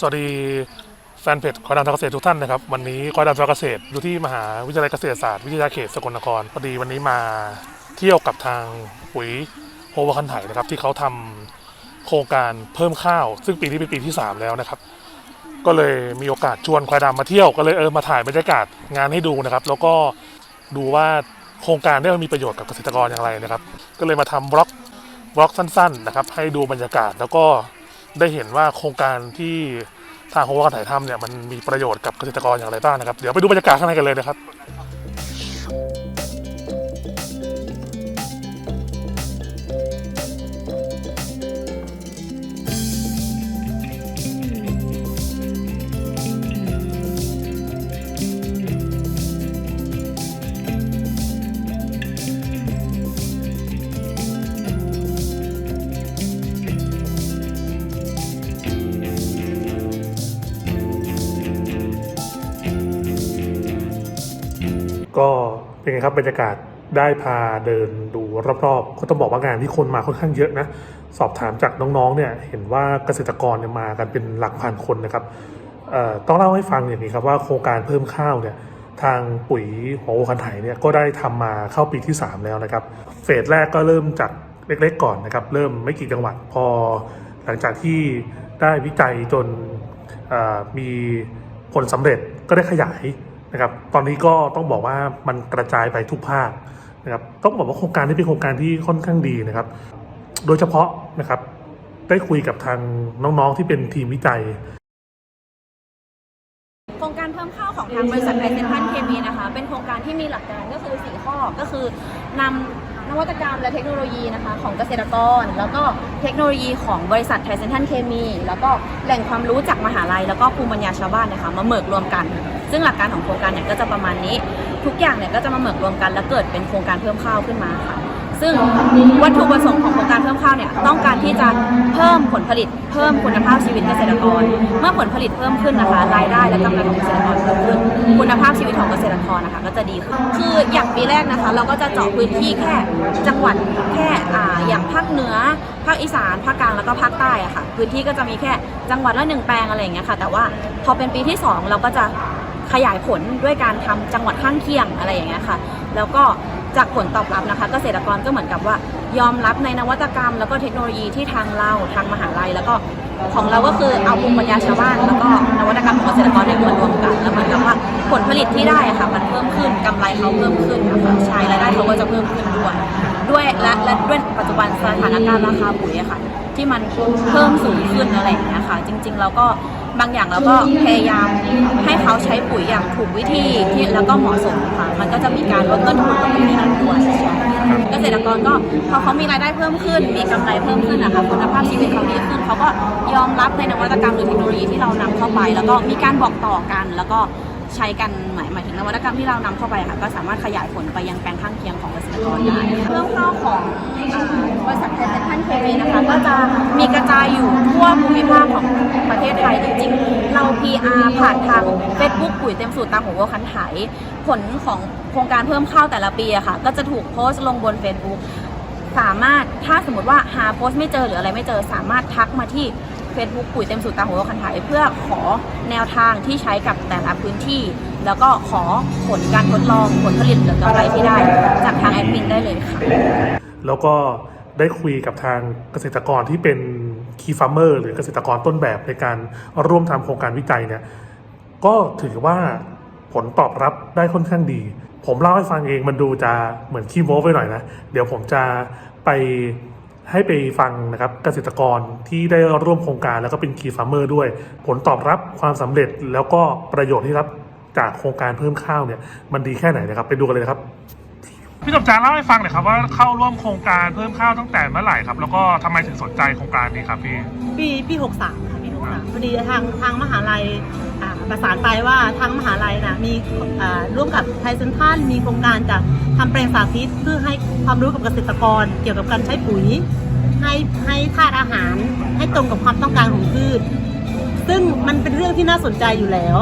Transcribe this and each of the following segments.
สวัสดีแฟนเพจคอยดันทางเกษตรทุกท่านนะครับ วันนี้คอยดันทางเกษตรอยู่ที่มหาวิทยาลัยเกษตรศาสตร์วิทยาเขตสกลนครพอดีวันนี้มาเที่ยวกับทางปุ๋ยโฮวาคันไถนะครับ ที่เขาทำโครงการเพิ่มข้าว ซึ่งปีนี้เป็นปีที่ 3 แล้วนะครับ ก็เลยมีโอกาสชวนควายดำมาเที่ยวก็เลยเออมาถ่ายบรรยากาศงานให้ดูนะครับ แล้วก็ดูว่าโครงการได้มันมีประโยชน์กับเกษตรกรอย่างไรนะครับ ก็เลยมาทำบล็อกบล็อกสั้นๆนะครับ ให้ดูบรรยากาศแล้วก็ได้เห็นว่าโครงการที่ ทางโฮวารถ่ายทำเนี่ยมันมีประโยชน์กับเกษตรกรอย่างไรบ้างนะครับ เดี๋ยวไปดูบรรยากาศข้างในกันเลยนะครับ ก็เป็นไงครับบรรยากาศได้พาเดินดูรอบๆ ก็ต้องบอกว่างานที่คนมาค่อนข้างเยอะนะ สอบถามจากน้องๆเนี่ยเห็นว่าเกษตรกรเนี่ยมากันเป็นหลักพันคนนะครับต้องเล่าให้ฟังอย่างนี้ครับว่าโครงการเพิ่มข้าวเนี่ยทางปุ๋ยหัวโอคันไถเนี่ยก็ได้ทำมาเข้าปีที่ 3 แล้วนะครับ เฟสแรกก็เริ่มจากเล็กๆก่อนนะครับ เริ่มไม่กี่จังหวัดพอ หลังจากที่ได้วิจัยจนมีผลสำเร็จก็ได้ขยาย นะครับ ตอนนี้ก็ต้องบอกว่ามันกระจายไปทุกภาคนะครับ ต้องบอกว่าโครงการนี้เป็นโครงการที่ค่อนข้างดีนะครับ โดยเฉพาะนะครับ ได้คุยกับทางน้องๆที่เป็นทีมวิจัยโครงการเพิ่มข้าวของทางบริษัทไทยเซนทันเคมีนะคะ เป็นโครงการที่มีหลักการก็คือ 4 ข้อก็คือนำ นวัตกรรมและเทคโนโลยีนะคะของเกษตรกร แล้วก็เทคโนโลยีของบริษัทไทเซนทันเคมี แล้วก็แหล่งความรู้จากมหาลัย แล้วก็ภูมิปัญญาชาวบ้านนะคะมาเหมิกรวมกัน ซึ่งหลักการของโครงการเนี่ยก็จะประมาณนี้ ทุกอย่างเนี่ยก็จะมาเหมิกรวมกัน แล้วเกิดเป็นโครงการเพิ่มข้าวขึ้นมาค่ะ ซึ่งวัตถุประสงค์ของโครงการเพิ่มข้าวเนี่ยต้องการที่จะเพิ่มผลผลิต เพิ่มคุณภาพชีวิตเกษตรกร เมื่อผลผลิตเพิ่มขึ้นนะคะรายได้และกำไรของเกษตรกรเพิ่มขึ้น คุณภาพชีวิตของเกษตรกรนะคะก็จะดีขึ้นคืออย่างปีแรกนะคะ เราก็จะเจาะพื้นที่แค่จังหวัดแค่อ่าอย่างภาคเหนือภาคอีสานภาคกลางแล้วก็ภาคใต้อะค่ะพื้นที่ก็จะมีแค่จังหวัดละหนึ่งแปลงอะไรอย่างเงี้ยค่ะ แต่ว่าพอเป็นปีที่สองเราก็จะขยายผลด้วยการทำจังหวัดข้างเคียงอะไรอย่างเงี้ยค่ะ แล้วก็ จากผลตอบรับนะคะ เกษตรกรก็เหมือนกับว่ายอมรับในนวัตกรรม แล้วก็เทคโนโลยีที่ทางเราทางมหาลัย แล้วก็ของเราก็คือเอาภูมิปัญญาชาวบ้านแล้วก็นวัตกรรมของเกษตรกรเนี่ยมารวมกันแล้วเหมือนกับว่าผลผลิตที่ได้ะค่ะมันเพิ่มขึ้นกำไรเขาเพิ่มขึ้นนะคะใช่รายได้เขาก็จะเพิ่มขึ้นด้วยด้วยและและด้วยปัจจุบันสถานการณ์ราคาปุ๋ยค่ะ ที่มันเพิ่มสูงขึ้นอะไรอย่างเงี้ยค่ะจริงๆเราก็บางอย่างเราก็พยายามให้เขาใช้ปุ๋ยอย่างถูกวิธีที่แล้วก็เหมาะสมค่ะมันก็จะมีการลดต้นทุนตรงนี้นนั้นด้วยเกษตรกรก็พอเขามีรายได้เพิ่มขึ้น มีกำไรเพิ่มขึ้นนะคะคุณภาพชีวิตเขาดีขึ้นเขาก็ยอมรับในนวัตกรรมหรือเทคโนโลยีที่เรานำเข้าไป แล้วก็มีการบอกต่อกันแล้วก็ ใช้กันหมายหมายถึงนวัตกรรมที่เรานำเข้าไปค่ะก็สามารถขยายผลไปยังแปลงข้างเคียงของเกษตรกรได้เรื่องข้าวของบริษัทไทยเซ็นทรัลเคมีนะคะก็จะมีกระจายอยู่ทั่วภูมิภาคของประเทศไทยจริงๆเรา PR ผ่านทาง Facebook ปุ๋ยเต็มสูตรตามหัววัวคันไถผลของโครงการเพิ่มข้าวแต่ละปีอะค่ะ ก็จะถูกโพสต์ลงบน Facebook สามารถถ้าสมมติว่าหาโพสต์ไม่เจอหรืออะไรไม่เจอสามารถทักมาที่ Facebook ปุ๋ยเต็มสูตรตามหัวคันไถเพื่อขอแนวทางที่ใช้กับแต่ละพื้นที่ แล้วก็ขอผลการทดลองผลผลิตหรือกำไรที่ได้ จากทางแอดมินได้เลยค่ะ แล้วก็ได้คุยกับทางเกษตรกรที่เป็นคีฟาร์เมอร์หรือเกษตรกรต้นแบบในการร่วมทำโครงการวิจัยเนี่ยก็ถือว่าผลตอบรับได้ค่อนข้างดี ผมเล่าให้ฟังเองมันดูจะเหมือนขี้โม้ไปหน่อยนะ เดี๋ยวผมจะไป ให้ไปฟังนะครับเกษตรกรที่ได้ร่วมโครงการแล้วก็เป็นคีฟาร์เมอร์ด้วย ผลตอบรับความสำเร็จแล้วก็ประโยชน์ที่รับจากโครงการเพิ่มข้าวเนี่ยมันดีแค่ไหนนะครับไปดูกันเลยนะครับพี่สมจารเล่าให้ฟังหน่อยครับว่าเข้าร่วมโครงการเพิ่มข้าวตั้งแต่เมื่อไหร่ครับ แล้วก็ทำไมถึงสนใจโครงการนี้ครับพี่ ปีปีหกสามค่ะปีหกสามพอดีทางทางมหาลัยอ่า ประสานไปว่าทางมหาลัยนะมีร่วมกับไทยเซนทรัลมีโครงการจะทำแปลงสาธิตเพื่อให้ความรู้กับเกษตรกร เกี่ยวกับการใช้ปุ๋ย ให้ให้ธาตุอาหารให้ตรงกับความต้องการของพืช ซึ่งมันเป็นเรื่องที่น่าสนใจอยู่แล้ว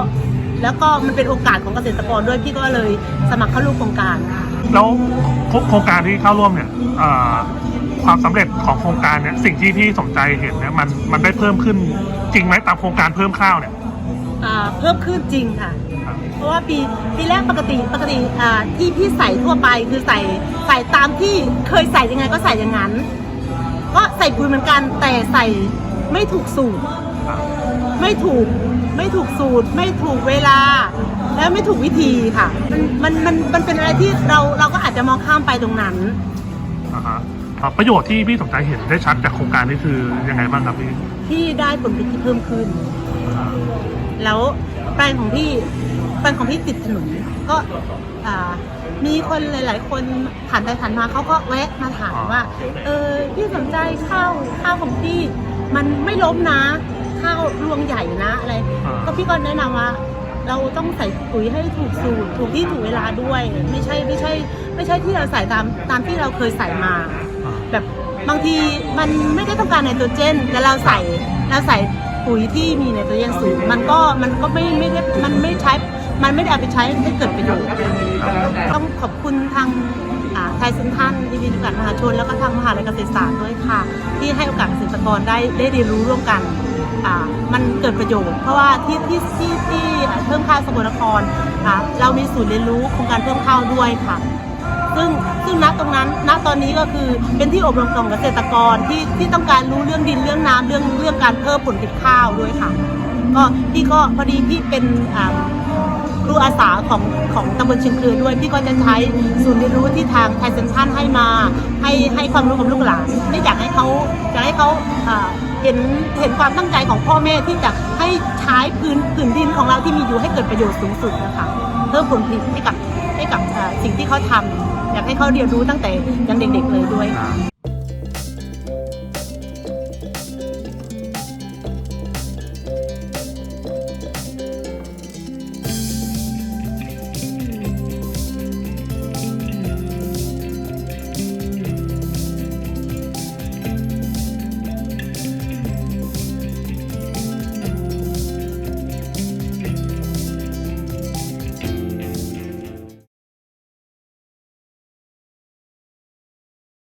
แล้วก็มันเป็นโอกาสของเกษตรกรด้วยพี่ก็เลยสมัครเข้าร่วมโครงการแล้วโครงการที่เข้าร่วมเนี่ยความสำเร็จของโครงการเนี่ยสิ่งที่พี่สมใจเห็นเนี่ยมันมันได้เพิ่มขึ้นจริงไหมตามโครงการเพิ่มข้าวเนี่ย เพิ่มขึ้นจริงค่ะ เพราะว่าปีปีแรกปกติปกติอ่าที่พี่ใส่ทั่วไปคือใส่ใส่ตามที่เคยใส่ยังไงก็ใส่อย่างนั้น ก็ใส่ปุ๋ยเหมือนกันแต่ใส่ไม่ถูกสูตรไม่ถูกไม่ถูกสูตร ไม่ถูกเวลา และไม่ถูกวิธีค่ะ มันมันมันมันเป็นอะไรที่เราเราก็อาจจะมองข้ามไปตรงนั้นอ่าฮะอ่าประโยชน์ที่พี่สมใจเห็นได้ชัดจากโครงการนี้คือยังไงบ้างครับพี่ ที่ได้ผลผลิตที่เพิ่มขึ้น แล้วแปลงของพี่แปลงของพี่ติดถนนก็อ่ามีคนหลาย ๆ คนผ่านไปผ่านมาเขาก็แวะมาถามว่า เออพี่สนใจข้าวข้าวของพี่ มันไม่ล้มนะ ข้าวรวงใหญ่นะอะไรอ่าก็พี่ก็แนะนำว่า เราต้องใส่ปุ๋ยให้ถูกสูตรถูกที่ถูกเวลาด้วย ไม่ใช่ไม่ใช่ ไม่ใช่ที่เราใส่ตามตามที่เราเคยใส่มาอ่าแบบบางทีมันไม่ได้ต้องการไนโตรเจนแต่เราใส่เราใส่ ปุ๋ยที่มีไนโตรเจนสูง มันก็มันก็ไม่ไม่ได้มันไม่ใช้ มันไม่ได้เอาไปใช้ให้เกิดประโยชน์ต้องขอบคุณทางอ่าไทยเซ็นทรัลทีวีจำกัดมหาชน แล้วก็ทางมหาลัยเกษตรศาสตร์ด้วยค่ะ ที่ให้โอกาสเกษตรกรได้ได้เรียนรู้ร่วมกันมันเกิดประโยชน์เพราะว่าที่ที่ที่ที่เพิ่มข้าวสกลนครอ่าเรามีศูนย์เรียนรู้โครงการเพิ่มข้าวด้วยค่ะ ซึ่งซึ่งณตรงนั้น ณตอนนี้ก็คือเป็นที่อบรมของเกษตรกรที่ที่ต้องการรู้เรื่องดินเรื่องน้ำเรื่องเรื่องการเพิ่มผลผลิตข้าวด้วยค่ะ ก็พี่ก็พอดีพี่เป็นครูอาสาของของตำบลเชียงคือด้วย พี่ก็จะใช้ศูนย์เรียนรู้ที่ทางไทยเซ็นทรัลให้มา ให้ให้ความรู้กับลูกหลานไม่อยากให้เขาอยากให้เขาเห็นเห็นความตั้งใจของพ่อแม่ที่จะให้ใช้พื้นผืนดินของเราที่มีอยู่ให้เกิดประโยชน์สูงสุดนะคะเพิ่มผลผลิตให้กับให้กับสิ่งที่เขาทำ อยากให้เขาเรียนรู้ตั้งแต่ยังเด็กๆเลยด้วย